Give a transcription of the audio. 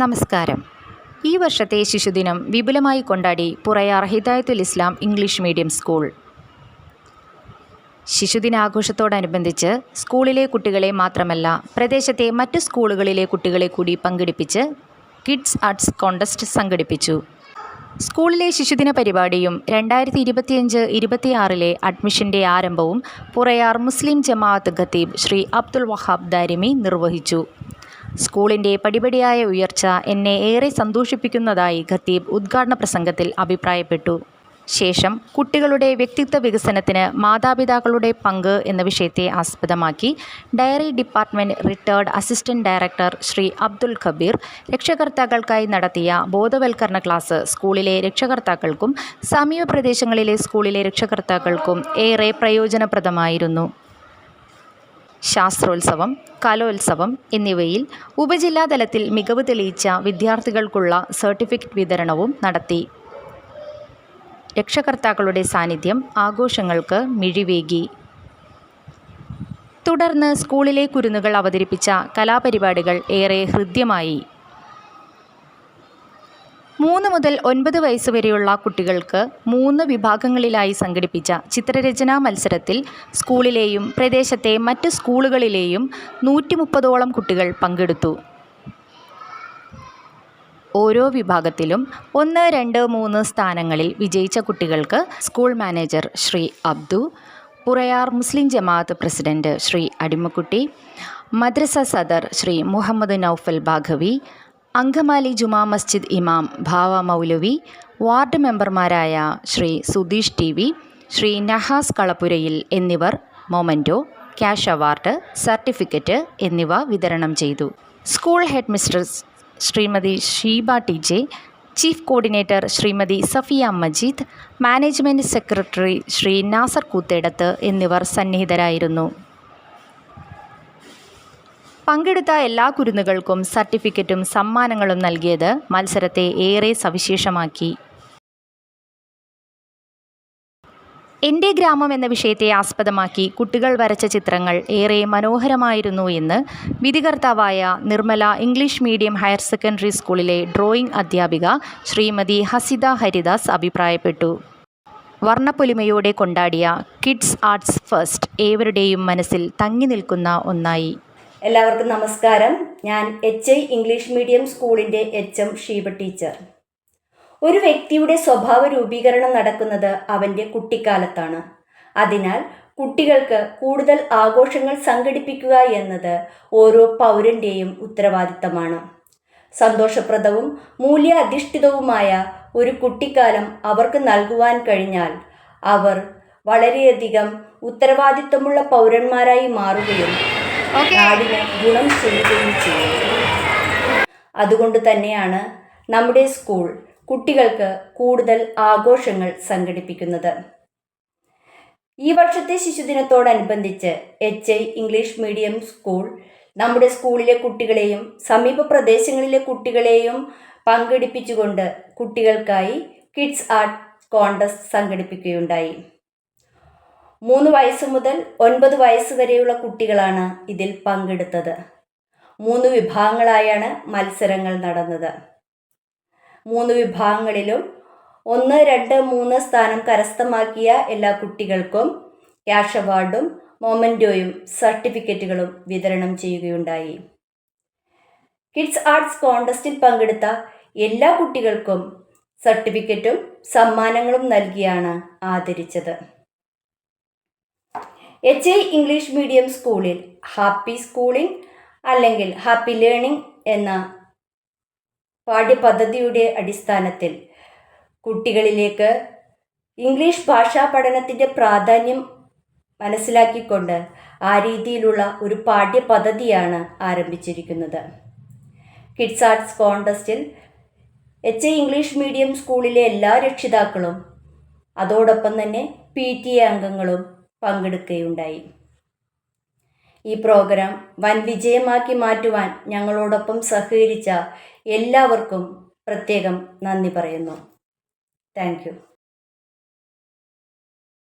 നമസ്കാരം. ഈ വർഷത്തെ ശിശുദിനം വിപുലമായി കൊണ്ടാടി Purayar Hidayathul Islam English medium school. ശിശുദിനാഘോഷത്തോടനുബന്ധിച്ച് സ്കൂളിലെ കുട്ടികളെ മാത്രമല്ല പ്രദേശത്തെ മറ്റ് സ്കൂളുകളിലെ കുട്ടികളെ കൂടി പങ്കെടുപ്പിച്ച് കിഡ്സ് ആർട്സ് കോണ്ടസ്റ്റ് സംഘടിപ്പിച്ചു. സ്കൂളിലെ ശിശുദിന പരിപാടിയും രണ്ടായിരത്തി ഇരുപത്തിയഞ്ച് ഇരുപത്തിയാറിലെ അഡ്മിഷന്റെ ആരംഭവും പുറയാർ മുസ്ലിം ജമാഅത്ത് ഖത്തീബ് ശ്രീ അബ്ദുൽ വഹാബ് ദാരിമി നിർവഹിച്ചു. സ്കൂളിന്റെ പടിപടിയായ ഉയർച്ച എന്നെ ഏറെ സന്തോഷിപ്പിക്കുന്നതായി ഖത്തീബ് ഉദ്ഘാടന പ്രസംഗത്തിൽ അഭിപ്രായപ്പെട്ടു. ശേഷം കുട്ടികളുടെ വ്യക്തിത്വ വികസനത്തിന് മാതാപിതാക്കളുടെ പങ്ക് എന്ന വിഷയത്തെ ആസ്പദമാക്കി dairy department retired assistant director Shri Abdul Khabeer രക്ഷകർത്താക്കൾക്കായി നടത്തിയ ബോധവൽക്കരണ ക്ലാസ് സ്കൂളിലെ രക്ഷകർത്താക്കൾക്കും സമീപ പ്രദേശങ്ങളിലെ സ്കൂളിലെ രക്ഷകർത്താക്കൾക്കും ഏറെ പ്രയോജനപ്രദമായിരുന്നു. ശാസ്ത്രോത്സവം കലോത്സവം എന്നിവയിൽ ഉപജില്ലാതലത്തിൽ മികവ് തെളിയിച്ച വിദ്യാർത്ഥികൾക്കുള്ള സർട്ടിഫിക്കറ്റ് വിതരണവും നടത്തി. രക്ഷകർത്താക്കളുടെ സാന്നിധ്യം ആഘോഷങ്ങൾക്ക് മിഴിവേകി. തുടർന്ന് സ്കൂളിലെ കുരുന്നുകൾ അവതരിപ്പിച്ച കലാപരിപാടികൾ ഏറെ ഹൃദ്യമായി. മൂന്ന് മുതൽ ഒൻപത് വയസ്സ് വരെയുള്ള കുട്ടികൾക്ക് മൂന്ന് വിഭാഗങ്ങളിലായി സംഘടിപ്പിച്ച ചിത്രരചനാ മത്സരത്തിൽ സ്കൂളിലെയും പ്രദേശത്തെ മറ്റ് സ്കൂളുകളിലെയും നൂറ്റി മുപ്പതോളം കുട്ടികൾ പങ്കെടുത്തു. ഓരോ വിഭാഗത്തിലും ഒന്ന് രണ്ട് മൂന്ന് സ്ഥാനങ്ങളിൽ വിജയിച്ച കുട്ടികൾക്ക് school manager Shri Abdu Purayar Muslim Jamaath president Shri Adimakkutty മദ്രസ സദർ ശ്രീ മുഹമ്മദ് നൌഫൽ ബാഘവി അങ്കമാലി ജുമാ മസ്ജിദ് ഇമാം ഭാവ മൗലവി വാർഡ് മെമ്പർമാരായ ശ്രീ സുധീഷ് ടി വി ശ്രീ നഹാസ് കളപ്പുരയിൽ എന്നിവർ മൊമന്റോ ക്യാഷ് അവാർഡ് സർട്ടിഫിക്കറ്റ് എന്നിവ വിതരണം ചെയ്തു. School headmistress Shrimati Sheeba T J chief coordinator Shrimati Safiya Majeed management secretary Shri Nasar Koothedath എന്നിവർ സന്നിഹിതരായിരുന്നു. പങ്കെടുത്ത എല്ലാ കുരുന്നുകൾക്കും സർട്ടിഫിക്കറ്റും സമ്മാനങ്ങളും നൽകിയത് മത്സരത്തെ ഏറെ സവിശേഷമാക്കി. എന്റെ ഗ്രാമം എന്ന വിഷയത്തെ ആസ്പദമാക്കി കുട്ടികൾ വരച്ച ചിത്രങ്ങൾ ഏറെ മനോഹരമായിരുന്നു എന്ന് വിധികർത്താവായ Nirmala English medium higher secondary സ്കൂളിലെ ഡ്രോയിംഗ് അധ്യാപിക ശ്രീമതി ഹസിത ഹരിദാസ് അഭിപ്രായപ്പെട്ടു. വർണപ്പൊലിമയോടെ കൊണ്ടാടിയ കിഡ്സ് ആർട്സ് ഫസ്റ്റ് ഏവരുടെയും മനസ്സിൽ തങ്ങി നിൽക്കുന്ന ഒന്നായി. എല്ലാവർക്കും നമസ്കാരം. ഞാൻ എച്ച് ഐ ഇംഗ്ലീഷ് മീഡിയം സ്കൂളിന്റെ എച്ച് എം ഷീബ ടീച്ചർ. ഒരു വ്യക്തിയുടെ സ്വഭാവ രൂപീകരണം നടക്കുന്നത് അവന്റെ കുട്ടിക്കാലത്താണ്. അതിനാൽ കുട്ടികൾക്ക് കൂടുതൽ ആഘോഷങ്ങൾ സംഘടിപ്പിക്കുക എന്നത് ഓരോ പൗരന്റെയും ഉത്തരവാദിത്തമാണ്. സന്തോഷപ്രദവും മൂല്യാധിഷ്ഠിതവുമായ ഒരു കുട്ടിക്കാലം അവർക്ക് നൽകുവാൻ കഴിഞ്ഞാൽ അവർ വളരെയധികം ഉത്തരവാദിത്തമുള്ള പൗരന്മാരായി മാറുകയും ഗുണം ചെയ്യുകയും ചെയ്യും അതുകൊണ്ട് തന്നെയാണ് നമ്മുടെ സ്കൂൾ കുട്ടികൾക്ക് കൂടുതൽ ആഘോഷങ്ങൾ സംഘടിപ്പിക്കുന്നത്. ഈ വർഷത്തെ ശിശുദിനത്തോടനുബന്ധിച്ച് H I English medium school നമ്മുടെ സ്കൂളിലെ കുട്ടികളെയും സമീപ പ്രദേശങ്ങളിലെ കുട്ടികളെയും പങ്കെടുപ്പിച്ചുകൊണ്ട് കുട്ടികൾക്കായി കിഡ്സ് ആർട്ട് കോണ്ടസ്റ്റ് സംഘടിപ്പിക്കുകയുണ്ടായി. മൂന്ന് വയസ്സ് മുതൽ ഒൻപത് വയസ്സ് വരെയുള്ള കുട്ടികളാണ് ഇതിൽ പങ്കെടുത്തത്. മൂന്ന് വിഭാഗങ്ങളായാണ് മത്സരങ്ങൾ നടന്നത്. മൂന്ന് വിഭാഗങ്ങളിലും ഒന്ന് രണ്ട് മൂന്ന് സ്ഥാനം കരസ്ഥമാക്കിയ എല്ലാ കുട്ടികൾക്കും ക്യാഷ് അവാർഡും മൊമെന്റോയും സർട്ടിഫിക്കറ്റുകളും വിതരണം ചെയ്യുകയുണ്ടായി. കിഡ്സ് ആർട്സ് കോണ്ടസ്റ്റിൽ പങ്കെടുത്ത എല്ലാ കുട്ടികൾക്കും സർട്ടിഫിക്കറ്റും സമ്മാനങ്ങളും നൽകിയാണ് ആദരിച്ചത്. എച്ച് ഐ ഇംഗ്ലീഷ് മീഡിയം സ്കൂളിൽ ഹാപ്പി സ്കൂളിംഗ് അല്ലെങ്കിൽ ഹാപ്പി ലേണിംഗ് എന്ന പാഠ്യപദ്ധതിയുടെ അടിസ്ഥാനത്തിൽ കുട്ടികളിലേക്ക് ഇംഗ്ലീഷ് ഭാഷാ പഠനത്തിന്റെ പ്രാധാന്യം മനസ്സിലാക്കിക്കൊണ്ട് ആ രീതിയിലുള്ള ഒരു പാഠ്യപദ്ധതിയാണ് ആരംഭിച്ചിരിക്കുന്നത്. കിഡ്സ് ആർട്സ് കോൺടെസ്റ്റിൽ എച്ച് ഐ ഇംഗ്ലീഷ് മീഡിയം സ്കൂളിലെ എല്ലാ രക്ഷിതാക്കളും അതോടൊപ്പം തന്നെ പി ടി എ അംഗങ്ങളും പങ്കെടുക്കുകയുണ്ടായി. ഈ പ്രോഗ്രാം വൻ വിജയമാക്കി മാറ്റുവാൻ ഞങ്ങളോടൊപ്പം സഹകരിച്ച എല്ലാവർക്കും പ്രത്യേകം നന്ദി പറയുന്നു. താങ്ക്